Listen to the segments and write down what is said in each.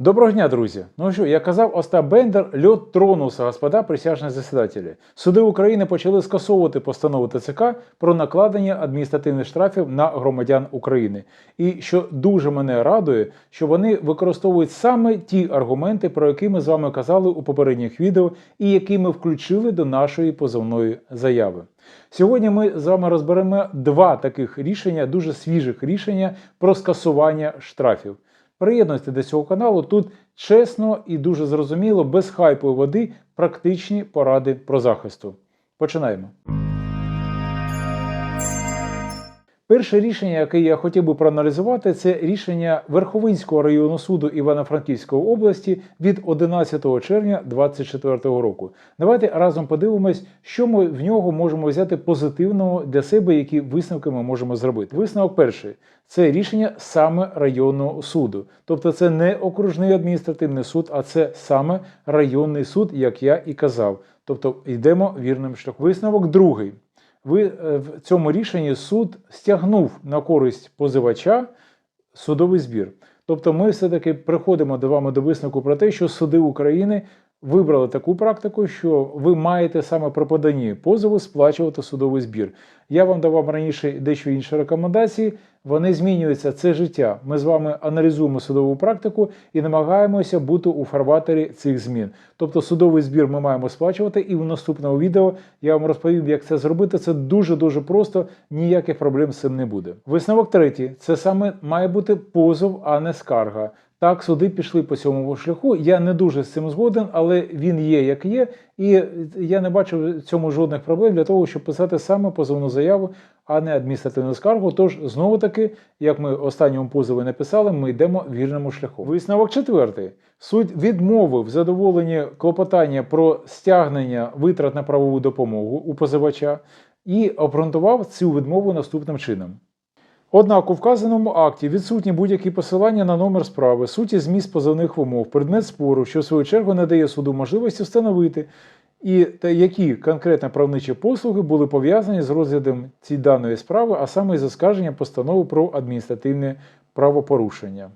Доброго дня, друзі! Ну що, як казав Остап Бендер, льот тронувся, господа присяжні засідателі. Суди України почали скасовувати постанову ТЦК про накладення адміністративних штрафів на громадян України. І що дуже мене радує, що вони використовують саме ті аргументи, про які ми з вами казали у попередніх відео, і які ми включили до нашої позовної заяви. Сьогодні ми з вами розберемо два таких рішення, дуже свіжих рішення про скасування штрафів. Приєднуйтесь до цього каналу. Тут чесно і дуже зрозуміло, без хайпу і води, практичні поради про захисту. Починаємо. Перше рішення, яке я хотів би проаналізувати, це рішення Верховинського районного суду Івано-Франківської області від 11 червня 2024 року. Давайте разом подивимось, що ми в нього можемо взяти позитивного для себе, які висновки ми можемо зробити. Висновок перший це рішення саме районного суду, тобто це не окружний адміністративний суд, а це саме районний суд, як я і казав. Тобто йдемо вірним шляхом. Висновок другий в цьому рішенні суд стягнув на користь позивача судовий збір. Тобто, ми все-таки приходимо до вами до висновку про те, що суди України вибрали таку практику, що ви маєте саме при поданні позову сплачувати судовий збір. Я вам давав раніше дещо інші рекомендації. Вони змінюються це життя. Ми з вами аналізуємо судову практику і намагаємося бути у фарватері цих змін. Тобто, судовий збір ми маємо сплачувати, і в наступному відео я вам розповім, як це зробити. Це дуже дуже просто, ніяких проблем з цим не буде. Висновок третій це саме має бути позов, а не скарга. Так, суди пішли по цьому шляху. Я не дуже з цим згоден, але він є як є, і я не бачу в цьому жодних проблем для того, щоб писати саме позовну заяву, а не адміністративну скаргу. Тож, знову таки, як ми останньому позові написали, ми йдемо вірному шляху. Висновок четвертий. Суд відмовив задоволення клопотання про стягнення витрат на правову допомогу у позивача і обґрунтував цю відмову наступним чином. Однак у вказаному акті відсутні будь-які посилання на номер справи, суті зміст позовних вимог, предмет спору, що в свою чергу не дає суду можливості встановити, і та які конкретно правничі послуги були пов'язані з розглядом цієї даної справи, а саме із оскарженням постанови про адміністративне правопорушення.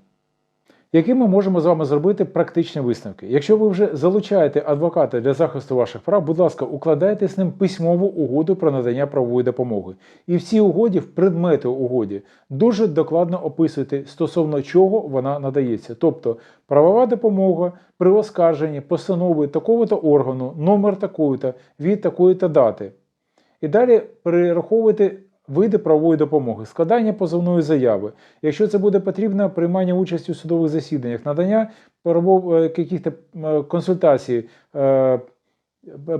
Які ми можемо з вами зробити практичні висновки? Якщо ви вже залучаєте адвоката для захисту ваших прав, будь ласка, укладайте з ним письмову угоду про надання правової допомоги. І в цій угоді, в предмети угоді, дуже докладно описуйте, стосовно чого вона надається. Тобто правова допомога при оскарженні постанови такого-то органу, номер такої-то, від такої-то дати. І далі перераховуйте види правової допомоги, складання позовної заяви. Якщо це буде потрібно, приймання участі у судових засіданнях, надання якихось консультацій, е,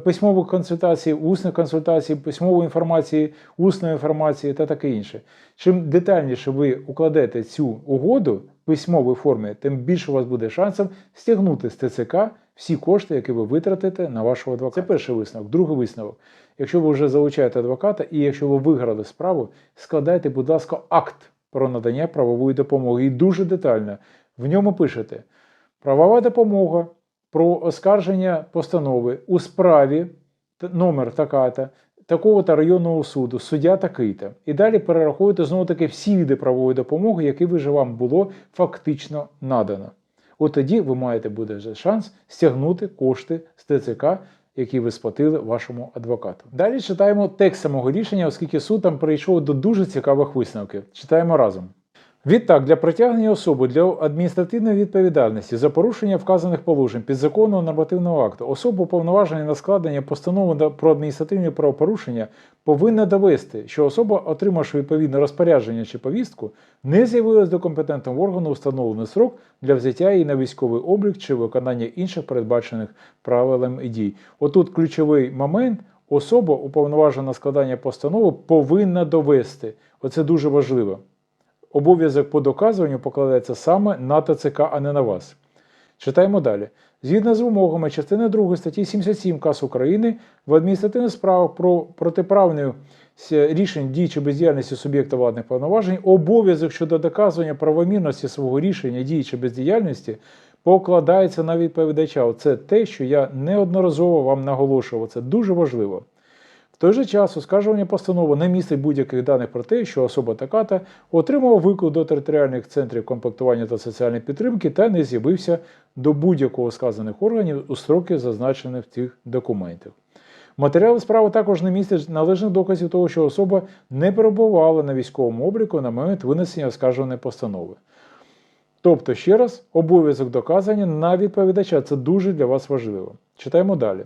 письмових консультацій, усних консультацій, письмової інформації, усної інформації та таке інше. Чим детальніше ви укладете цю угоду в письмовій формі, тим більше у вас буде шансів стягнути з ТЦК всі кошти, які ви витратите на вашого адвоката. Це перший висновок. Другий висновок. Якщо ви вже залучаєте адвоката і якщо ви виграли справу, складайте, будь ласка, акт про надання правової допомоги. І дуже детально. В ньому пишете правова допомога про оскарження постанови у справі номер така-то, такого-то районного суду, суддя такий-то. І далі перераховуєте знову таки всі види правової допомоги, які вже вам було фактично надано. От тоді ви маєте буде шанс стягнути кошти з ТЦК, які ви сплатили вашому адвокату. Далі читаємо текст самого рішення, оскільки суд там прийшов до дуже цікавих висновків. Читаємо разом. Відтак, для притягнення особи для адміністративної відповідальності за порушення вказаних положень підзаконного нормативного акту особа уповноважена на складення постанови про адміністративні правопорушення повинна довести, що особа, отримавши відповідне розпорядження чи повістку, не з'явилась до компетентного органу установлений срок для взяття її на військовий облік чи виконання інших передбачених правилам і дій. Отут ключовий момент. Особа, уповноважена на складання постанови, повинна довести. Оце дуже важливо обов'язок по доказуванню покладається саме на ТЦК, а не на вас. Читаємо далі. Згідно з вимогами частини 2 статті 77 КАС України в адміністративних справах про протиправне рішень дій чи бездіяльності суб'єкта владних повноважень, обов'язок щодо доказування правомірності свого рішення дій чи бездіяльності покладається на відповідача. Це те, що я неодноразово вам наголошував. Це дуже важливо. В той же час оскаржування постанови не містить будь-яких даних про те, що особа така-та отримала виклик до територіальних центрів комплектування та соціальної підтримки та не з'явився до будь-якого сказаних органів у строки, зазначені в цих документах. Матеріали справи також не містять належних доказів того, що особа не перебувала на військовому обліку на момент винесення оскаржуваної постанови. Тобто, ще раз, обов'язок доказання на відповідача це дуже для вас важливо. Читаємо далі.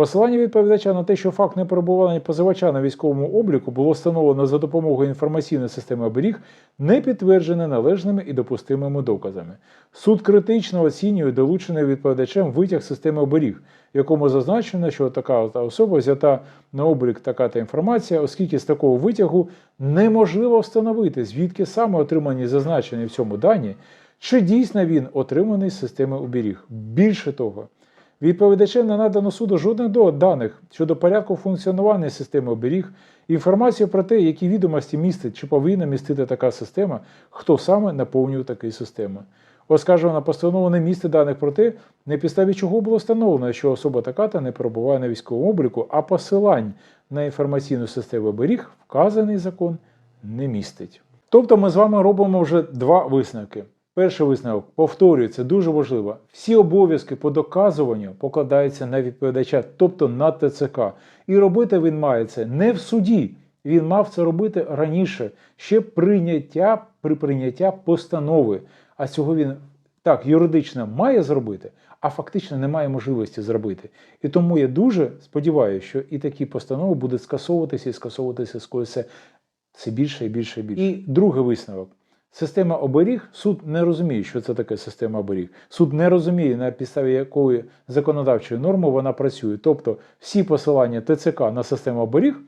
Посилання відповідача на те, що факт неперебування позивача на військовому обліку було встановлено за допомогою інформаційної системи оберіг, не підтверджене належними і допустимими доказами. Суд критично оцінює долучений відповідачем витяг системи оберіг, в якому зазначено, що така особа взята на облік така та інформація, оскільки з такого витягу неможливо встановити, звідки саме отримані зазначені в цьому дані, чи дійсно він отриманий з системи оберіг. Більше того, Відповідачем не надано суду жодних даних щодо порядку функціонування системи оберіг, інформацію про те, які відомості містить чи повинна містити така система, хто саме наповнює такі системи. Оскаржувана постанова не містить даних про те, на підставі чого було встановлено, що особа така та не перебуває на військовому обліку, а посилань на інформаційну систему оберіг вказаний закон не містить. Тобто ми з вами робимо вже два висновки. Перший висновок, повторюю, це дуже важливо. Всі обов'язки по доказуванню покладаються на відповідача, тобто на ТЦК. І робити він має це не в суді. Він мав це робити раніше, ще прийняття при прийняття постанови. А цього він так юридично має зробити, а фактично не має можливості зробити. І тому я дуже сподіваюся, що і такі постанови будуть скасовуватися і скасовуватися все більше і більше і більше. І другий висновок. Система оберіг, суд не розуміє, що це таке система оберіг. Суд не розуміє, на підставі якої законодавчої норми вона працює. Тобто всі посилання ТЦК на систему оберіг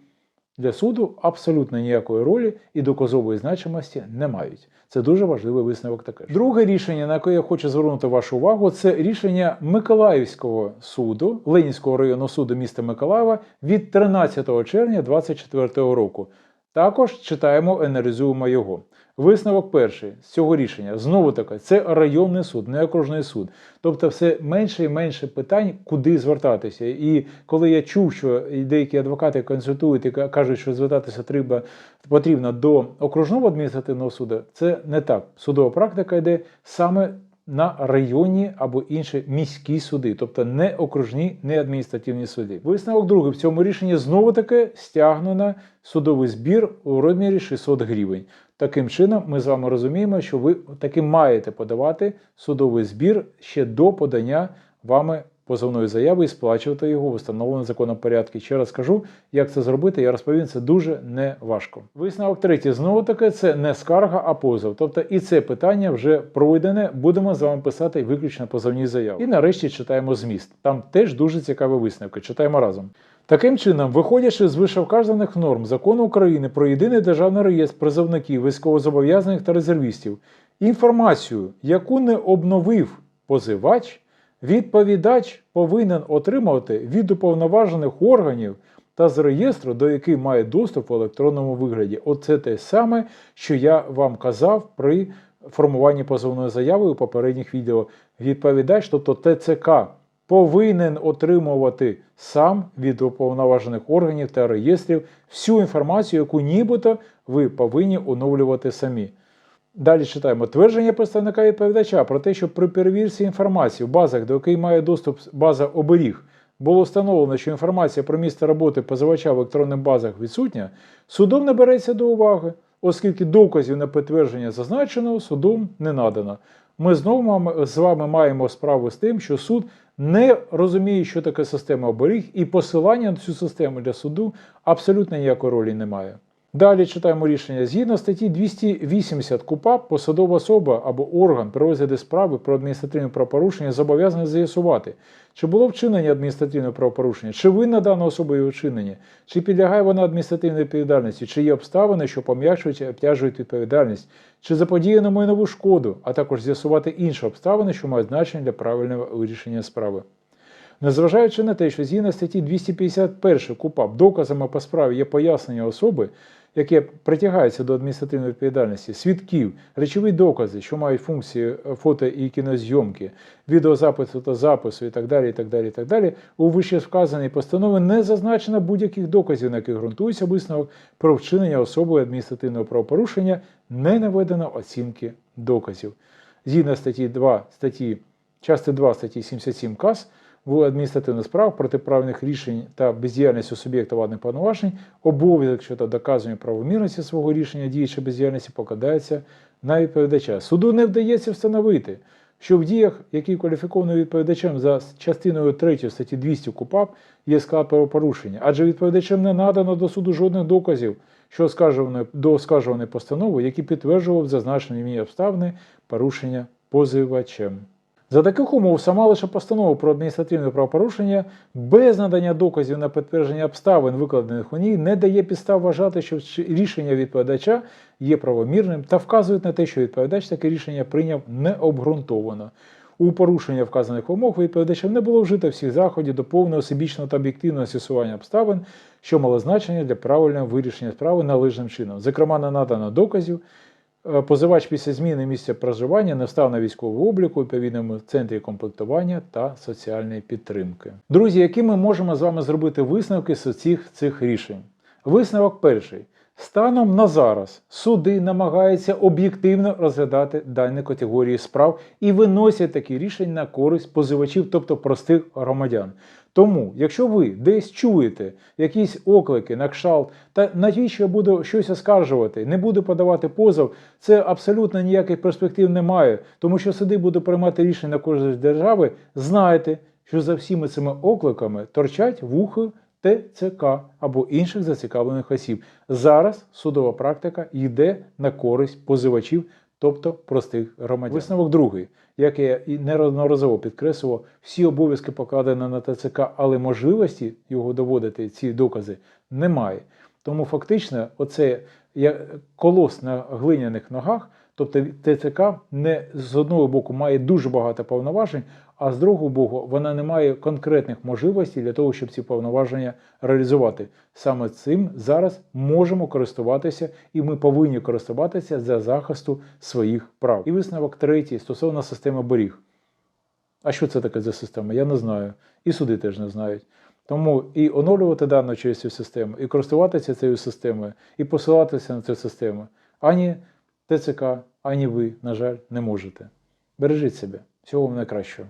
для суду абсолютно ніякої ролі і доказової значимості не мають. Це дуже важливий висновок таке. Друге рішення, на яке я хочу звернути вашу увагу, це рішення Миколаївського суду, Ленінського районного суду міста Миколаєва від 13 червня 2024 року. Також читаємо, аналізуємо його. Висновок перший з цього рішення знову таки це районний суд, не окружний суд. Тобто, все менше і менше питань, куди звертатися. І коли я чув, що деякі адвокати консультують і кажуть, що звертатися треба потрібно до окружного адміністративного суду, це не так. Судова практика йде саме на районні або інші міські суди, тобто не окружні, не адміністративні суди. Висновок другий в цьому рішенні знову таки стягнено судовий збір у розмірі 600 гривень. Таким чином, ми з вами розуміємо, що ви таки маєте подавати судовий збір ще до подання вами позовної заяви і сплачувати його в встановленому законом порядку. Ще раз кажу, як це зробити, я розповім, це дуже не важко. Висновок третій, знову таки, це не скарга, а позов. Тобто і це питання вже пройдене, будемо з вами писати виключно позовні заяви. І нарешті читаємо зміст. Там теж дуже цікаві висновки. Читаємо разом. Таким чином, виходячи з вищевказаних норм закону України про єдиний державний реєстр призовників, військовозобов'язаних та резервістів, інформацію, яку не обновив позивач, відповідач повинен отримувати від уповноважених органів та з реєстру, до яких має доступ в електронному вигляді. Оце те саме, що я вам казав при формуванні позовної заяви у попередніх відео. Відповідач, тобто ТЦК, повинен отримувати сам від уповноважених органів та реєстрів всю інформацію, яку нібито ви повинні оновлювати самі. Далі читаємо твердження представника відповідача про те, що при перевірці інформації в базах, до якої має доступ база оберіг, було встановлено, що інформація про місце роботи позивача в електронних базах відсутня, судом не береться до уваги, оскільки доказів на підтвердження зазначеного судом не надано. Ми знову з вами маємо справу з тим, що суд не розуміє, що таке система оберіг, і посилання на цю систему для суду абсолютно ніякої ролі не має. Далі читаємо рішення. Згідно статті 280 КУПАП, посадова особа або орган при розгляді справи про адміністративне правопорушення зобов'язаний з'ясувати, чи було вчинення адміністративного правопорушення, чи винна дана особа його вчинення, чи підлягає вона адміністративній відповідальності, чи є обставини, що пом'якшують і обтяжують відповідальність, чи заподіяно майнову шкоду, а також з'ясувати інші обставини, що мають значення для правильного вирішення справи. Незважаючи на те, що згідно статті 251 КУПАП доказами по справі є пояснення особи, яке притягається до адміністративної відповідальності, свідків, речові докази, що мають функції е, фото і кінозйомки, відеозапису та запису і так далі, і так далі, і так далі, у вище вказаній постанові не зазначено будь-яких доказів, на яких ґрунтується висновок про вчинення особою адміністративного правопорушення, не наведено оцінки доказів. Згідно статті 2 статті, частини 2 статті 77 КАС, в адміністративних справах протиправних рішень та бездіяльності суб'єкта владних повноважень обов'язок щодо доказування правомірності свого рішення дії чи бездіяльності покладається на відповідача. Суду не вдається встановити, що в діях, які кваліфіковані відповідачем за частиною 3 статті 200 КУПАП, є склад правопорушення, адже відповідачем не надано до суду жодних доказів, що до оскаржуваної постанови, які підтверджував зазначені в обставини порушення позивачем. За таких умов сама лише постанова про адміністративне правопорушення без надання доказів на підтвердження обставин, викладених у ній, не дає підстав вважати, що рішення відповідача є правомірним та вказують на те, що відповідач таке рішення прийняв необґрунтовано. У порушення вказаних умов відповідачем не було вжито всіх заходів до повного всебічного та об'єктивного з'ясування обставин, що мало значення для правильного вирішення справи належним чином. Зокрема, не надано доказів. Е, Позивач після зміни місця проживання не став на військовий облік у відповідному центрі комплектування та соціальної підтримки. Друзі, які ми можемо з вами зробити висновки з усіх цих рішень? Висновок перший. Станом на зараз суди намагаються об'єктивно розглядати дані категорії справ і виносять такі рішення на користь позивачів, тобто простих громадян. Тому, якщо ви десь чуєте якісь оклики на кшалт, та навіщо я буду щось оскаржувати, не буду подавати позов, це абсолютно ніяких перспектив немає, тому що суди будуть приймати рішення на користь держави. Знайте, що за всіми цими окликами торчать вухи ТЦК або інших зацікавлених осіб. Зараз судова практика йде на користь позивачів, тобто простих громадян. Висновок другий, як я і неодноразово підкреслював, всі обов'язки покладені на ТЦК, але можливості його доводити, ці докази, немає. Тому фактично, оце колос на глиняних ногах, тобто ТЦК не з одного боку має дуже багато повноважень, а з другого боку вона не має конкретних можливостей для того, щоб ці повноваження реалізувати. Саме цим зараз можемо користуватися, і ми повинні користуватися для захисту своїх прав. І висновок третій стосовно системи боріг. А що це таке за система? Я не знаю. І суди теж не знають. Тому і оновлювати дану через цю систему, і користуватися цією системою, і посилатися на цю систему. Ані ТЦК, ані ви, на жаль, не можете. Бережіть себе. Всього вам найкращого.